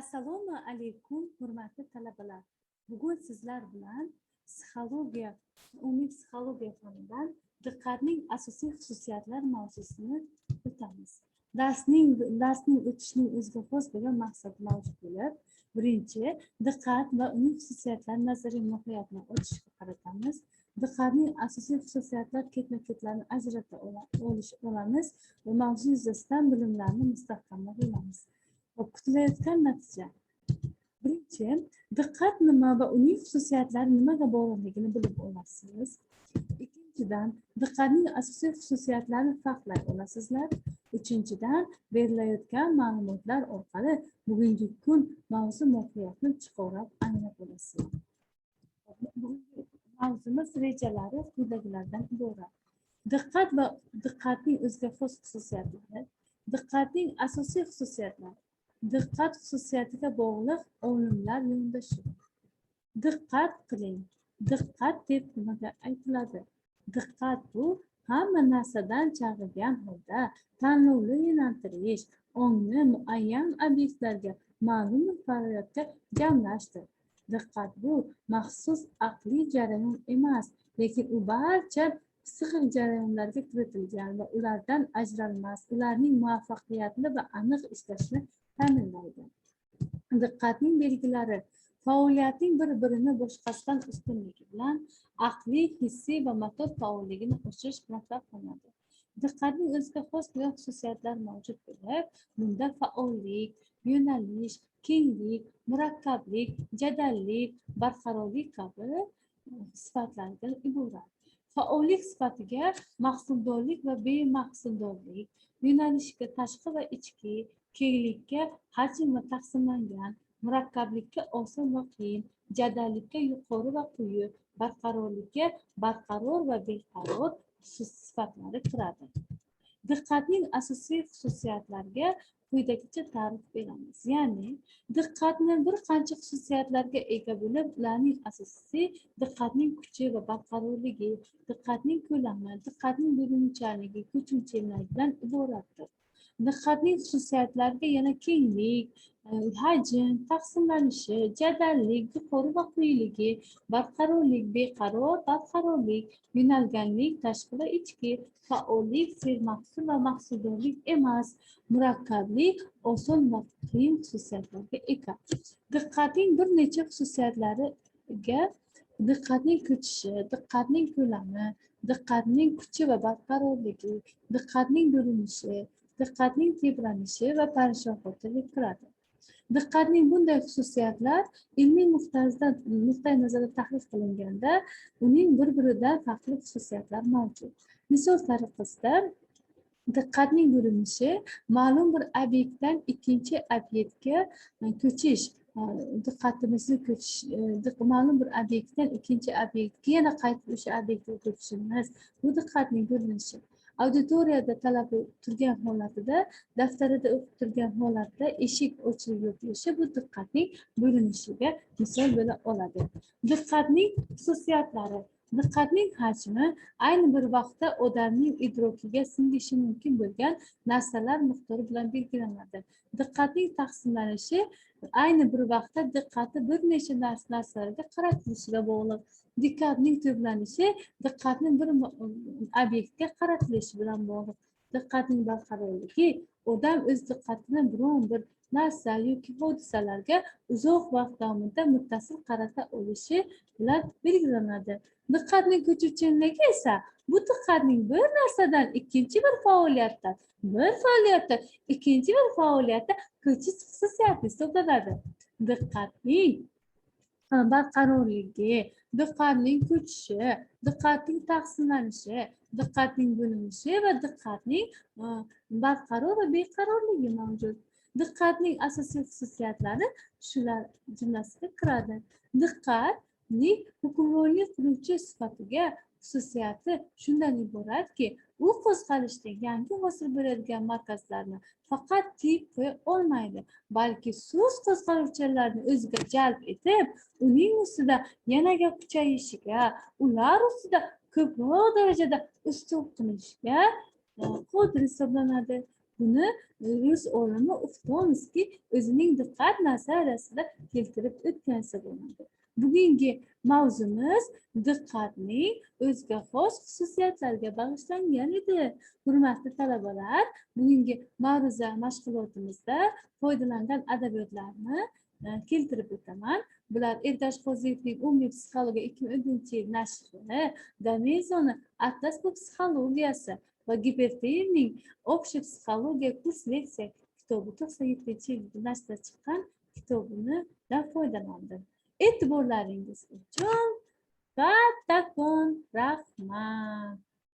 assalomu alaykum hurmatli talabalar bugun sizlar bilan psixologiya umumiy psixologiya fanidan diqqatning asosiy xususiyatlari mavzusini o'tamiz darsning darsning o'tishning o'ziga xos bo'lgan maqsadi mavjud bo'lib birinchi diqqat va uning xususiyatlari nazariy mohiyatini ochishga qaratamiz. Diqqatning asosiy xususiyatlari ketma ketlarini ajrata olish olamiz va mavzu yuzasidan bilimlarni mustahkamlab olamiz. Kutilayotgan natija. Birinchi diqqat nima va uning xususiyatlari nimaga bog'liqligini bilib olasiz ikkinchidan diqqatning asosiy xususiyatlarini farqlay olasizlar. Uchinchidan berilayotgan ma'lumotlar orqali bugungi kun mavzu mohiyatini chuqurroq anglab olasizlar. Mavzumiz rejalari quyidagilardan iborat. Diqqat va diqqatning o'ziga xos xususiyatlari diqqatning asosiy xususiyatlari diqqat xususiyatiga bog'liq olimlar yondashuv. Diqqat qiling. Diqqat deb nimaga aytiladi? Diqqat bu hamma narsadan chalg'igan holda tanlovli yo'naltirish ongni muayyan obyektlarga ma'lum bir faoliyatga jamlashdir. Diqqat bu maxsus aqliy jarayon emas lekin u barcha psixik jarayonlarga kiritilgan va ulardan ajralmas ularning muvaffaqiyatli va aniq ishlashini ta'minlaydi. Diqqatning belgilari faoliyatning bir birini boshqasidan ustunligi bilan aqliy hissiy va motor faolligini oshirish bilan farqlanadi diqqatning o'ziga xos xususiyatlari mavjud bo'lib bunda faollik yo'nalish kenglik murakkablik jadallik barqarorlik kabi sifatlardan iborat. Faollik sifatiga mahsuldorlik va bemahsuldorlik yo'nalishga tashqi va ichki kenglikka hajm va taqsimlangan murakkablikka oson va qiyin jadallikka yuqori va quyi barqarorlikka barqaror va beqaror sifatlari kiradi. Diqqatning asosiy xususiyatlariga quyidagicha ta'rif beramiz. Ya'ni diqqatni bir qancha xususiyatlarga ega bo'lib ularning asosiysi diqqatning kuchi va barqarorligi diqqatning ko'lami diqqatning bo'linuvchanligi bilan iboratdir. Diqqatning xususiyatlariga yana kenglik e, hajm taqsimlanishi jadallik yuqori va quyiligi barqarorlik beqaror barqarorlik yo'nalganlik tashqi va ichki faollik sermahsul va mahsuldorlik emas murakkablik oson va qiyin xususiyatlarga ega. Diqqatning bir necha xususiyatlariga diqqatning ko'chishi diqqatning ko'lami diqqatning kuchi va barqarorligi diqqatning bo'linishi diqqatning tebranishi va parishonxotirlik kiradi diqqatning bunday xususiyatlar ilmiy nuqtadan nuqtai nazardan tahlil qilinganda uning bir biridan farqli xususiyatlar mavjud. Misol tariqasida diqqatning bo'linishi ma'lum bir obyektdan ikkinchi obyektga e, ko'chish e, diqqatimizni ko'chish e, ma'lum bir obyektdan ikkinchi obyektga yana qaytib o'sha obyektga ko'chishimiz. Bu diqqatning bo'linishi. Auditoriyada talaba turgan holatida daftarida o'qib turgan holatda eshik ochilib yopilishi bu diqqatning bo'linishiga misol bo'la oladi. Diqqatning xususiyatlari diqqatning hajmi ayni bir vaqtda odamning idrokiga singishi mumkin bo'lgan narsalar miqdori bilan belgilanadi. Diqqatning taqsimlanishi ayni bir vaqtda diqqati bir nechta narsalarga qaratilishiga bog'liq. Diqqatning to'planishi diqqatni bir obyektga qaratilishi bilan bog'liq. Diqqatning barqarorligi odam o'z diqqatini biron bir narsa yoki hodisalarga uzoq vaqt davomida muttasil qarata olishi bilan belgilanadi. Diqqatning ko'chuvchanligi esa bu diqqatning bir narsadan ikkinchi bir faoliyatdan bir faoliyatdan ikkinchi bir faoliyatga ko'chish xususiyati hisoblanadi. Diqqatning e, barqarorligi diqqatning ko'chishi diqqatning taqsimlanishi diqqatning bo'linishi va diqqatning e, barqaror va beqarorligi mavjud. Diqqatning asosiy xususiyatlari shular jumlasiga kiradi. Diqqatning hukmronlik qiluvchi sifatiga xususiyati shundan iboratki u qo'zg'alishda yangi hosil bo'ladigan markazlarni faqat tiyib qo'ya olmaydi balki so'z qo'zg'aluvchilarni o'ziga jalb etib uning ustida yanada kuchayishiga ular ustida ko'proq darajada ustun qilishga qodir hisoblanadi. Buni rus olimi uftonskiy o'zining diqqat nazariyasida keltirib o'tgan hisoblanadi. Bugungi mavzumiz diqqatning o'ziga xos xususiyatlariga bag'ishlangan edi. Hurmatli talabalar bugungi ma'ruza mashg'ulotimizda foydalangan adabiyotlarni e, keltirib o'taman. Bular ertash qo'ziyevning umumiy psixologiya ikki ming o'ninchi yil nashri damezoni atlas bu psixologiyasi va giperteyevning общая psixologiya kurs leksiya kitobi to'qson yettinchi yil nashrda chiqqan kitobini foydalandim. E'tiborlaringiz uchun kattakon rahmat